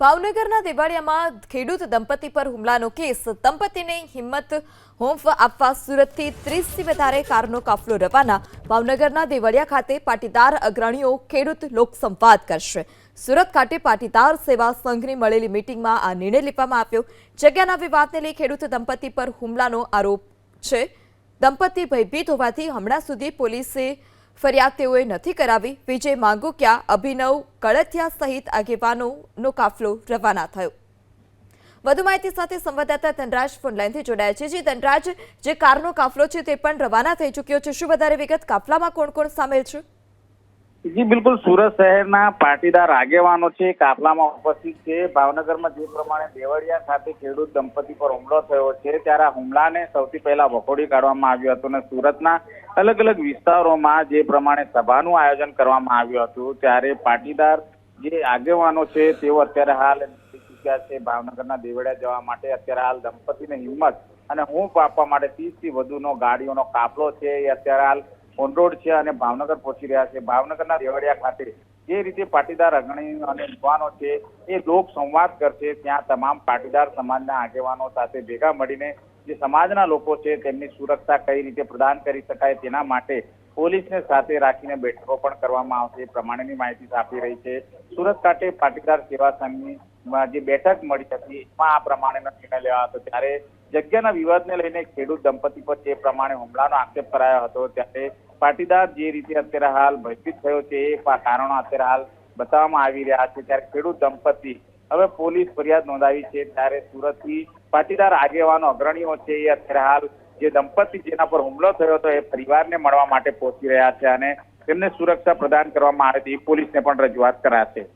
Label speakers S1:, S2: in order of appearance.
S1: ભાવનગરના દેવાડિયામાં ખેડૂત દંપતી પર હુમલાનો કેસ. દંપતીને હિંમત હોંફ આપવા સુરતથી ત્રીસથી વધારે કારનો કાફલો રવાના. ભાવનગરના દેવળિયા ખાતે પાટીદાર અગ્રણીઓ ખેડૂત લોકસંવાદ કરશે. સુરત ખાતે પાટીદાર સેવા સંઘની મળેલી મીટિંગમાં આ નિર્ણય લેવામાં આવ્યો. જગ્યાના વિવાદને લઈ ખેડૂત દંપતી પર હુમલાનો આરોપ છે. દંપતી ભયભીત હોવાથી હમણાં સુધી પોલીસે ફરિયાદ તેઓએ નથી કરાવી. વિજય માંગુકિયા, અભિનવ કળથિયા સહિત આગેવાનોનો કાફલો રવાના થયો. વધુ માહિતી સાથે સંવાદદાતા ધનરાજ ફોનલાઈનથી જોડાયા છે. જે, ધનરાજ, જે કારનો કાફલો છે તે પણ રવાના થઈ ચૂક્યો છે. શું વધારે વિગત કાફલામાં કોણ કોણ સામેલ છે?
S2: જી, બિલકુલ. સુરત શહેરના પાટીદાર આગેવાનો છે, કાફલામાં ઉપસ્થિત છે. ભાવનગરમાં જે પ્રમાણે દેવળિયા ખાતે ખેડૂત દંપતી પર હુમલો થયો છે, ત્યારે આ હુમલાને સૌથી પહેલા વખોડી કાઢવામાં આવ્યો હતો અને સુરતના અલગ અલગ વિસ્તારોમાં જે પ્રમાણે સભાનું આયોજન કરવામાં આવ્યું હતું, ત્યારે પાટીદાર જે આગેવાનો છે, તેઓ અત્યારે હાલ ચૂક્યા છે. ભાવનગરના દેવળિયા જવા માટે અત્યારે હાલ દંપતીને હિંમત અને હું આપવા માટે ત્રીસથી વધુનો ગાડીઓનો કાફલો છે. એ અત્યારે હાલ ઓન રોડ છે અને ભાવનગર પહોંચી રહ્યા છે. ભાવનગરના દેવળિયા ખાતે જે રીતે પાટીદાર અગ્રણી અને યુવાનો છે, એ લોક સંવાદ કરશે, ત્યાં તમામ પાટીદાર સમાજના આગેવાનો સાથે ભેગા મળીને જે સમાજના લોકો છે, તેમની સુરક્ષા કઈ રીતે પ્રદાન કરી શકાય તેના માટે પોલીસને સાથે રાખીને બેઠકો પણ કરવામાં આવશે. એ પ્રમાણેની માહિતી આપી રહી છે. સુરત ખાતે પાટીદાર સેવા સંઘની જે બેઠક મળી હતી, એમાં આ પ્રમાણેનો નિર્ણય લેવાયો હતો. ત્યારે જગ્યાના વિવાદને લઈને ખેડૂત દંપતી પર જે પ્રમાણે હુમલાનો આક્ષેપ કરાયો હતો. ત્યારે પાટીદાર જે રીતે અત્યારે હાલ ભયભીત થયો છે, એ કારણો અત્યારે હાલ બતાવવામાં આવી રહ્યા છે. ત્યારે ખેડૂત દંપતી હવે પોલીસ ફરિયાદ નોંધાવી છે. ત્યારે સુરતથી પાટીદાર આગેવાનો અગ્રણીઓ છે એ અત્યારે હાલ જે દંપતી જેના પર હુમલો થયો હતો એ પરિવારને મળવા માટે પહોંચી રહ્યા છે અને તેમને સુરક્ષા પ્રદાન કરવામાં આવે તેવી પોલીસને પણ રજૂઆત કરાશે.